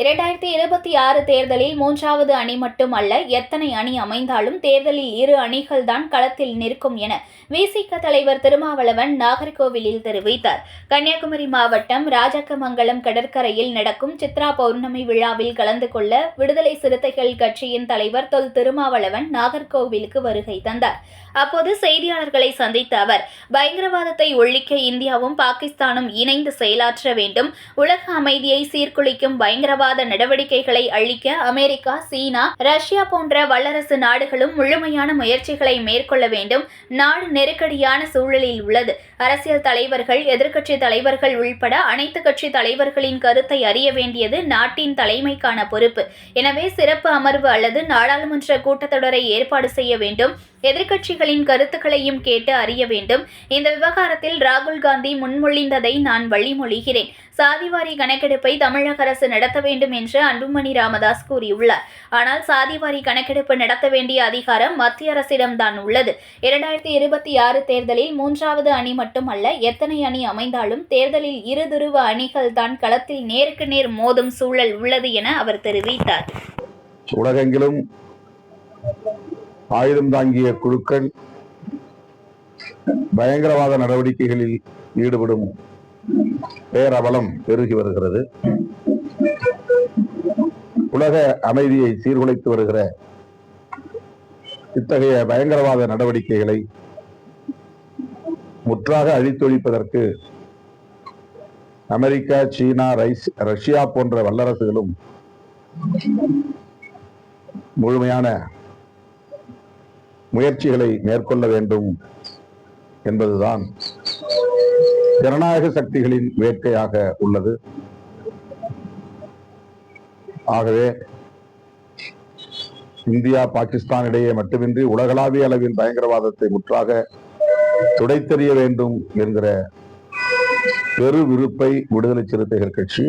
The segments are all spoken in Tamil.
இரண்டாயிரத்தி இருபத்தி ஆறு தேர்தலில் மூன்றாவது அணி மட்டும் அல்ல எத்தனை அணி அமைந்தாலும் தேர்தலில் இரு அணிகள்தான் களத்தில் நிற்கும் என விசிக தலைவர் திருமாவளவன் நாகர்கோவிலில் தெரிவித்தார். கன்னியாகுமரி மாவட்டம் ராஜக்கமங்கலம் கடற்கரையில் நடக்கும் சித்ரா பௌர்ணமி விழாவில் கலந்து கொள்ள விடுதலை சிறுத்தைகள் கட்சியின் தலைவர் தொல் திருமாவளவன் நாகர்கோவிலுக்கு வருகை தந்தார். அப்போது செய்தியாளர்களை சந்தித்த அவர் பயங்கரவாதத்தை ஒழிக்க இந்தியாவும் பாகிஸ்தானும் இணைந்து செயலாற்ற வேண்டும் உலக அமைதியை சீர்குலைக்கும் பயங்கரவாத நடவடிக்கைகளை அழிக்க அமெரிக்கா சீனா ரஷ்யா போன்ற வல்லரசு நாடுகளும் முழுமையான முயற்சிகளை மேற்கொள்ள வேண்டும். நாடு நெருக்கடியான சூழலில் உள்ளது. அரசியல் தலைவர்கள் எதிர்க்கட்சி தலைவர்கள் உள்பட அனைத்து கட்சி தலைவர்களின் கருத்தை அறிய வேண்டியது நாட்டின் தலைமைக்கான பொறுப்பு. எனவே சிறப்பு அமர்வு அல்லது நாடாளுமன்ற கூட்டத்தொடரை ஏற்பாடு செய்ய வேண்டும். எதிர்க்கட்சிகளின் கருத்துக்களையும் கேட்டு அறிய வேண்டும். இந்த விவகாரத்தில் ராகுல் காந்தி முன்மொழிந்ததை நான் வழிமொழிகிறேன். சாதிவாரி கணக்கெடுப்பை தமிழக அரசு நடத்த வேண்டும் என்று அன்புமணி ராமதாஸ் கூறியுள்ளார். ஆனால் சாதிவாரி கணக்கெடுப்பு நடத்த வேண்டிய அதிகாரம் மத்திய அரசிடம்தான் உள்ளது. இரண்டாயிரத்தி இருபத்தி ஆறு தேர்தலில் மூன்றாவது அணி மட்டுமல்ல எத்தனை அணி அமைந்தாலும் தேர்தலில் இரு துருவ அணிகள் தான் களத்தில் நேருக்கு நேர் மோதும் சூழல் உள்ளது என அவர் தெரிவித்தார். உலகெங்கிலும் ஆயுதம் தாங்கிய குழுக்கள் பயங்கரவாத நடவடிக்கைகளில் ஈடுபடும் பேரபலம் பெருகி வருகிறது. உலக அமைதியை சீர்குலைத்து வருகிற இத்தகைய பயங்கரவாத நடவடிக்கைகளை முற்றாக அழித்தொழிப்பதற்கு அமெரிக்கா சீனா ரைஸ் ரஷ்யா போன்ற வல்லரசுகளும் முழுமையான முயற்சிகளை மேற்கொள்ள வேண்டும் என்பதுதான் ஜனநாயக சக்திகளின் வேட்கையாக உள்ளது. ஆகவே இந்தியா பாகிஸ்தான் இடையே மட்டுமின்றி உலகளாவிய அளவில் பயங்கரவாதத்தை முற்றாக துடைத்தெறிய வேண்டும் என்கிற பெரு விருப்பை விடுதலை சிறுத்தைகள் கட்சி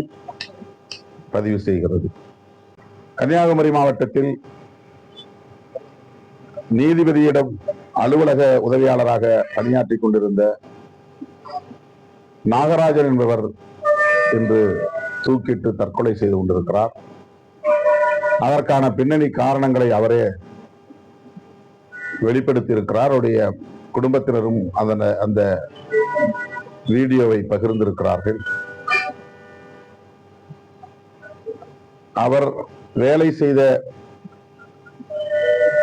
பதிவு செய்கிறது. கன்னியாகுமரி மாவட்டத்தில் நீதிபதியிடம் அலுவலக உதவியாளராக பணியாற்றிக் கொண்டிருந்த நாகராஜன் என்பவர் இன்று தூக்கிட்டு தற்கொலை செய்து கொண்டிருக்கிறார். அதற்கான பின்னணி காரணங்களை அவரே வெளிப்படுத்தி இருக்கிறார் அவருடைய குடும்பத்தினரும் அதனை அந்த வீடியோவை பகிர்ந்திருக்கிறார்கள். அவர் வேலை செய்த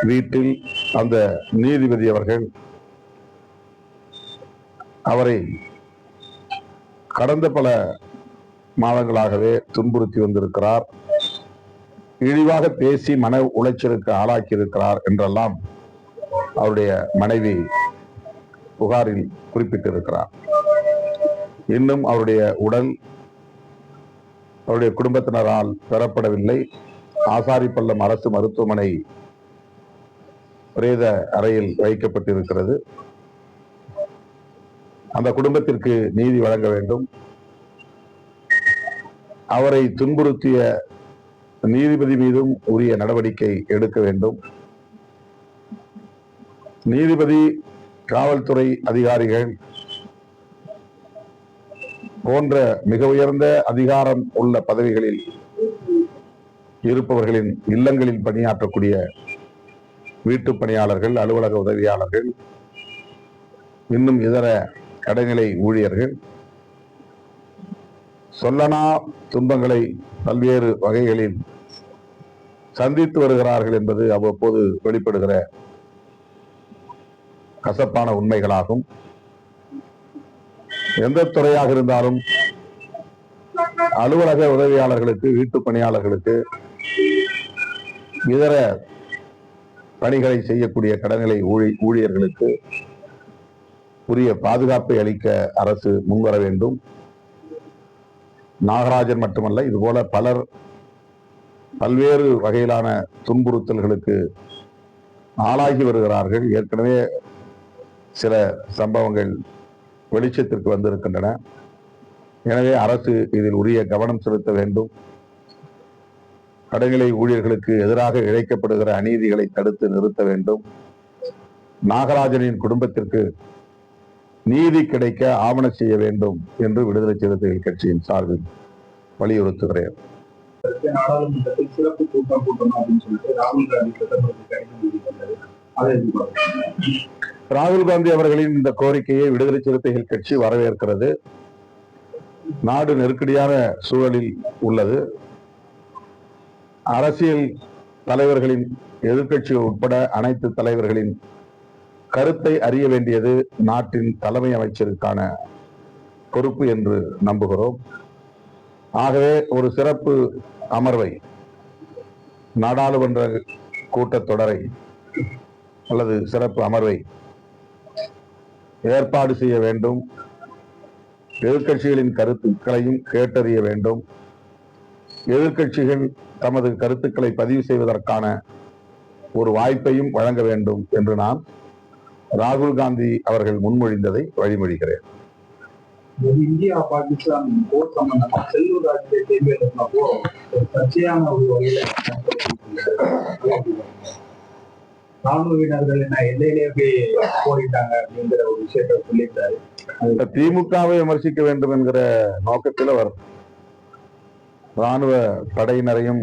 வீட்டில் அந்த நீதிபதி அவர்கள் அவரை கடந்த பல மாதங்களாகவே துன்புறுத்தி வந்திருக்கிறார். இழிவாக பேசி மன உளைச்சலுக்கு ஆளாக்கி இருக்கிறார் என்றெல்லாம் அவருடைய மனைவி புகாரில் குறிப்பிட்டிருக்கிறார். இன்னும் அவருடைய உடல் அவருடைய குடும்பத்தினரால் பெறப்படவில்லை. ஆசாரிப்பள்ளம் அரசு மருத்துவமனை பிரேத அறையில் வைக்கப்பட்டிருக்கிறது. அந்த குடும்பத்திற்கு நீதி வழங்க வேண்டும். அவரை துன்புறுத்திய நீதிபதி மீதும் உரிய நடவடிக்கை எடுக்க வேண்டும். நீதிபதி காவல்துறை அதிகாரிகள் போன்ற மிக உயர்ந்த அதிகாரம் உள்ள பதவிகளில் இருப்பவர்களின் இல்லங்களில் பணியாற்றக்கூடிய வீட்டு பணியாளர்கள் அலுவலக உதவியாளர்கள் இன்னும் இதர கடைநிலை ஊழியர்கள். சொல்லனா துன்பங்களை பல்வேறு வகைகளில் சந்தித்து வருகிறார்கள் என்பது அவ்வப்போது வெளிப்படுகிற கசப்பான உண்மைகளாகும். எந்த துறையாக இருந்தாலும் அலுவலக உதவியாளர்களுக்கு வீட்டு பணியாளர்களுக்கு இதர பணிகளை செய்யக்கூடிய கடநிலை ஊழி ஊழியர்களுக்கு உரிய பாதுகாப்பை அளிக்க அரசு முன்வர வேண்டும். நாகராஜன் மட்டுமல்ல இதுபோல பலர் பல்வேறு வகையிலான துன்புறுத்தல்களுக்கு ஆளாகி வருகிறார்கள். ஏற்கனவே சில சம்பவங்கள் வெளிச்சத்திற்கு வந்திருக்கின்றன. எனவே அரசு இதில் உரிய கவனம் செலுத்த வேண்டும். கடைநிலை ஊழியர்களுக்கு எதிராக இழைக்கப்படுகிற அநீதிகளை தடுத்து நிறுத்த வேண்டும். நாகராஜனின் குடும்பத்திற்கு நீதி கிடைக்க ஆவண செய்ய வேண்டும் என்று விடுதலை சிறுத்தைகள் கட்சியின் சார்பில் வலியுறுத்துகிறேன். நாடாளுமன்றத்தில் சிறப்பு கூட்டம் கூட்டணும் அப்படின்னு சொல்லிட்டு ராகுல் காந்தி பிரதமருக்கு கடிதம் எழுதியிருந்தாரு அதை எதிர்பார்க்கிறேன் ராகுல் காந்தி அவர்களின் இந்த கோரிக்கையை விடுதலை சிறுத்தைகள் கட்சி வரவேற்கிறது. நாடு நெருக்கடியான சூழலில் உள்ளது. அரசியல் தலைவர்களின் எதிர்கட்சி உட்பட அனைத்து தலைவர்களின் கருத்தை அறிய வேண்டியது நாட்டின் தலைமை அமைச்சருக்கான பொறுப்பு என்று நம்புகிறோம். ஆகவே ஒரு சிறப்பு அமர்வை நாடாளுமன்ற கூட்டத்தொடரை அல்லது சிறப்பு அமர்வை ஏற்பாடு செய்ய வேண்டும். எதிர்கட்சிகளின் கருத்துக்களையும் கேட்டறிய வேண்டும். எதிர்க்கட்சிகள் தமது கருத்துக்களை பதிவு செய்வதற்கான ஒரு வாய்ப்பையும் வழங்க வேண்டும் என்று நான் ராகுல் காந்தி அவர்கள் முன்மொழிந்ததை வழிமொழிகிறேன். இந்தியா பாகிஸ்தான் போர் சம்பந்தமா செல்லூர் ராஜ்ய எழுப்பினப்போ ஒரு சர்ச்சையான ஒரு வகையில ராணுவவினர்கள் என்ன எல்லையிலேயே போய் போரிட்டாங்க அப்படிங்கிற ஒரு விஷயத்த சொல்லியிருந்தாரு திமுகவை விமர்சிக்க வேண்டும் என்கிற நோக்கத்தில் அவர் ராணுவ படையினரையும்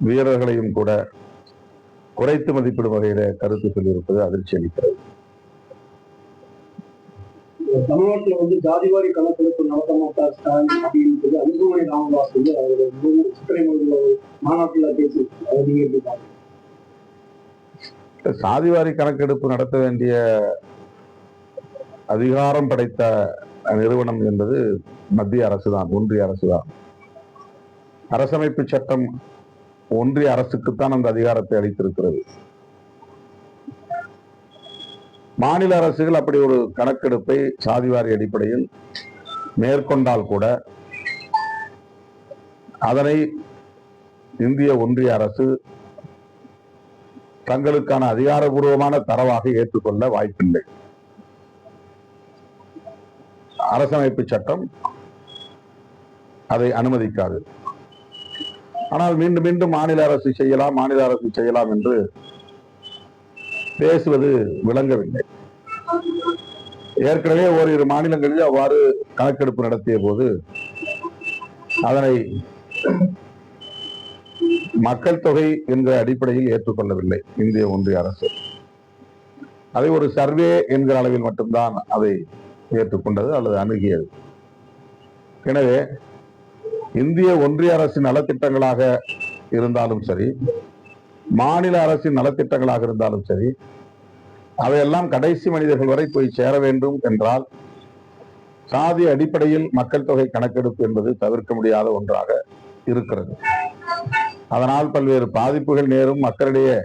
வீரர்களையும் கூட குறைத்து மதிப்பிடும் வகையில கருத்து சொல்லியிருப்பது அதிர்ச்சி அளிக்கிறது. தமிழ்நாட்டுல வந்து ஜாதிவாரி கணக்கெடுப்பு நடத்த மாட்டார் ஸ்டாலின் அப்படின்னு சொல்லி அன்புமணி ராமதாஸ் வந்து அவருடைய சித்திரைமுக மாநாட்டுல பேசி நீங்க? சாதிவாரி கணக்கெடுப்பு நடத்த வேண்டிய அதிகாரம் படைத்த நிறுவனம் என்பது மத்திய அரசுதான் ஒன்றிய அரசுதான். அரசமைப்பு சட்டம் ஒன்றிய அரசுக்குத்தான் அந்த அதிகாரத்தை அளித்திருக்கிறது. மாநில அரசுகள் அப்படி ஒரு கணக்கெடுப்பை சாதிவாரி அடிப்படையில் மேற்கொண்டால் கூட அதனை இந்திய ஒன்றிய அரசு தங்களுக்கான அதிகாரபூர்வமான தரவாக ஏற்றுக்கொள்ள வாய்ப்பில்லை. அரசமைப்பு சட்டம் அதை அனுமதிக்காது. ஆனால் மீண்டும் மீண்டும் மாநில அரசு செய்யலாம் மாநில அரசு செய்யலாம் என்று பேசுவது விளங்கவில்லை. ஏற்கனவே ஓரிரு மாநிலங்களில் அவ்வாறு கணக்கெடுப்பு நடத்திய போது அதனை மக்கள் தொகை என்ற அடிப்படையில் ஏற்றுக்கொள்ளவில்லை இந்திய ஒன்றிய அரசு. அதை ஒரு சர்வே என்கிற அளவில் மட்டும்தான் அதை ஏற்றுக்கொண்டது அல்லது அணுகியது. எனவே இந்திய ஒன்றிய அரசின் நலத்திட்டங்களாக இருந்தாலும் சரி மாநில அரசின் நலத்திட்டங்களாக இருந்தாலும் சரி அவையெல்லாம் கடைசி மனிதர்கள் வரை போய் சேர வேண்டும் என்றால் சாதி அடிப்படையில் மக்கள் தொகை கணக்கெடுப்பு என்பது தவிர்க்க முடியாத ஒன்றாக இருக்கிறது. அதனால் பல்வேறு பாதிப்புகள் நேரும் மக்களிடையே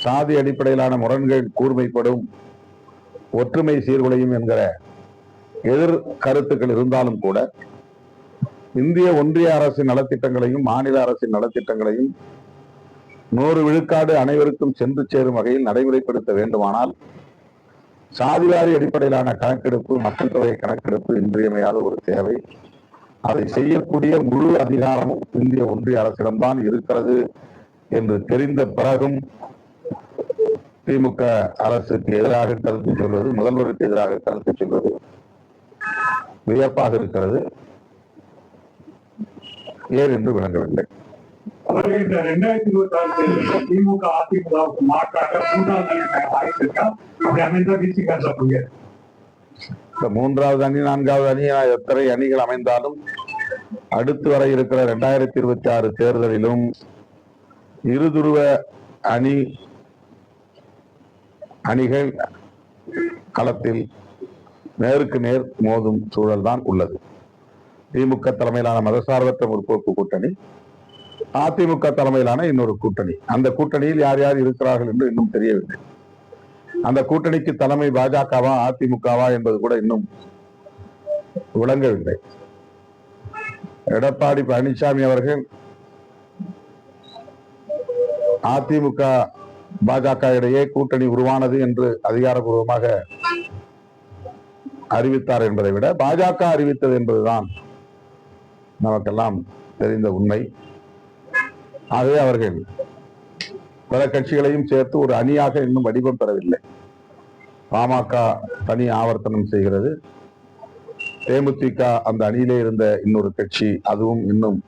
சாதி அடிப்படையிலான முரண்கள் கூர்மைப்படும் ஒற்றுமை சீர்குலையும் என்கிற எதிர் கருத்துக்கள் இருந்தாலும் கூட இந்திய ஒன்றிய அரசின் நலத்திட்டங்களையும் மாநில அரசின் நலத்திட்டங்களையும் நூறு விழுக்காடு அனைவருக்கும் சென்று சேரும் வகையில் நடைமுறைப்படுத்த வேண்டுமானால் சாதிவாரி அடிப்படையிலான கணக்கெடுப்பு மக்கள் தொகை கணக்கெடுப்பு இன்றியமையாத ஒரு தேவை. அதை செய்யக்கூடிய முழு அதிகாரமும் இந்திய ஒன்றிய அரசிடம்தான் இருக்கிறது என்று தெரிந்த பிறகும் திமுக அரசுக்கு எதிராக கருத்து சொல்வது முதல்வருக்கு எதிராக கருத்து சொல்வது வியப்பாக இருக்கிறது. ஏன் என்று விளங்கவில்லை. இந்த ரெண்டாயிரத்தி இருபத்தி ஆறு தேர்தலில் திமுக அதிமுகவுக்கு மாற்றாக மூன்றாவது இந்த அணி நான்காவது அணி எத்தனை அணிகள் அமைந்தாலும் அடுத்து வர இருக்கிற இரண்டாயிரத்தி இருபத்தி ஆறு தேர்தலிலும் இருதுருவ அணி அணிகள் களத்தில் நேருக்கு நேர் மோதும் சூழல்தான் உள்ளது. திமுக தலைமையிலான மதசார்பற்ற முற்போக்கு கூட்டணி அதிமுக தலைமையிலான இன்னொரு கூட்டணி. அந்த கூட்டணியில் யார் யார் இருக்கிறார்கள் என்று இன்னும் தெரியவில்லை. அந்த கூட்டணிக்கு தலைமை பாஜகவா அதிமுகவா என்பது கூட இன்னும் விளங்கவில்லை. எடப்பாடி பழனிசாமி அவர்கள் அதிமுக பாஜக இடையே கூட்டணி உருவானது என்று அதிகாரபூர்வமாக அறிவித்தார் என்பதை விட பாஜக அறிவித்தது என்பதுதான் நமக்கெல்லாம் தெரிந்த உண்மை. ஆகவே அவர்கள் பிற கட்சிகளையும் சேர்த்து ஒரு அணியாக இன்னும் வடிவம் பெறவில்லை. பாமக தனி ஆவர்த்தனம் செய்கிறது. தேமுதிக அந்த அணியிலே இருந்த இன்னொரு கட்சி அதுவும் இன்னும்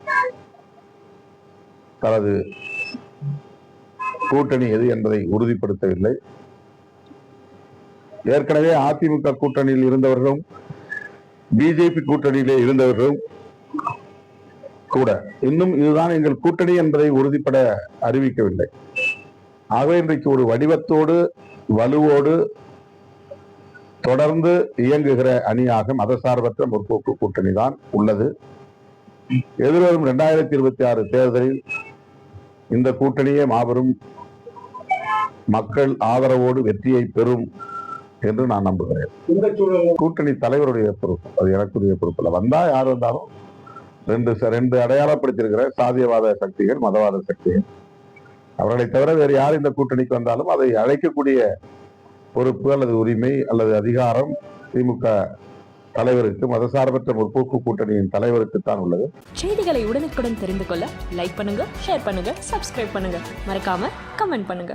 தனது கூட்டணி எது என்பதை உறுதிப்படுத்தவில்லை. ஏற்கனவே அதிமுக கூட்டணியில் இருந்தவர்களும் பிஜேபி கூட்டணியிலே இருந்தவர்களும் கூட. இன்னும் இதுதான் எங்கள் கூட்டணி என்பதை உறுதிப்பட அறிவிக்கவில்லை. ஆகவே இன்றைக்கு ஒரு வடிவத்தோடு வலுவோடு தொடர்ந்து இயங்குகிற அணியாக மதசார்பற்ற முற்போக்கு கூட்டணி தான் உள்ளது. எதிர்வரும் இரண்டாயிரத்தி இருபத்தி ஆறு தேர்தலில் இந்த கூட்டணியே மாபெரும் மக்கள் ஆதரவோடு வெற்றியை பெறும் என்று நான் நம்புகிறேன். கூட்டணி தலைவருடைய பொறுப்பு அது எனக்குரிய பொறுப்பு இல்லை. வந்தா யார் வந்தாலும் ரெண்டு ரெண்டு அடையாளப்படுத்தியிருக்கிற சாதியவாத சக்திகள் மதவாத சக்திகள். அவர்களை தவிர வேறு யார் இந்த கூட்டணிக்கு வந்தாலும் அதை அழைக்கக்கூடிய பொறுப்பு அல்லது உரிமை அல்லது அதிகாரம் திமுக தலைவருக்கு மதசார்பற்ற முற்போக்கு கூட்டணியின் தலைவருக்கு தான் உள்ளது. செய்திகளை உடனுக்குடன் தெரிந்து கொள்ள லைக் பண்ணுங்க ஷேர் பண்ணுங்க சப்ஸ்கிரைப் பண்ணுங்க. மறக்காம கமெண்ட் பண்ணுங்க.